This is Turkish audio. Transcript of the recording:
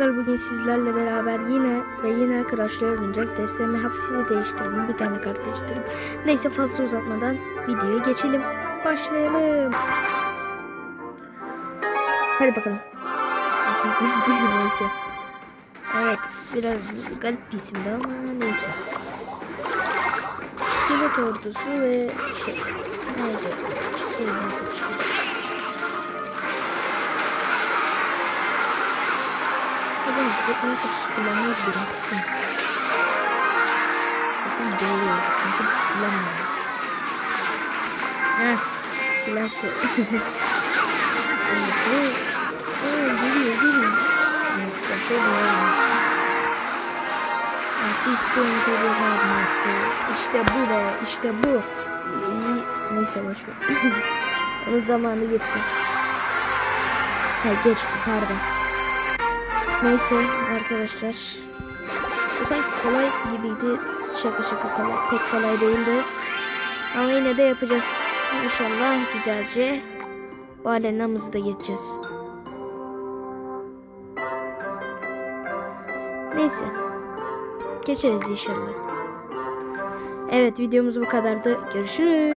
arkadaşlar bugün sizlerle beraber yine ve yine Royale oynayacağız. Destemi hafif bir değiştirdim. Bir tane kart değiştirdim. Neyse fazla uzatmadan videoya geçelim. Başlayalım. Hadi bakalım. Evet biraz garip bir isimdi ama neyse. İskelet ordusu ve şey. Hocam gitmeyi çok kullanmayı bıraktım. Kesin doğru çünkü kullanmıyorum. Heh, flash. Oo, oo, geliyor, geliyor. Mustafa doğru. Asistan Telefon Master. İşte bu be, işte bu. Neyse boşver. Onun zamanı gitti. Ha geçti pardon. Neyse arkadaşlar. Bu sanki kolay gibiydi. Şaka şaka kolay. Pek kolay değildi. Ama yine de yapacağız. İnşallah güzelce. Bu arenamızı da geçeceğiz. Neyse. Geçeriz inşallah. Evet videomuz bu kadardı. Görüşürüz.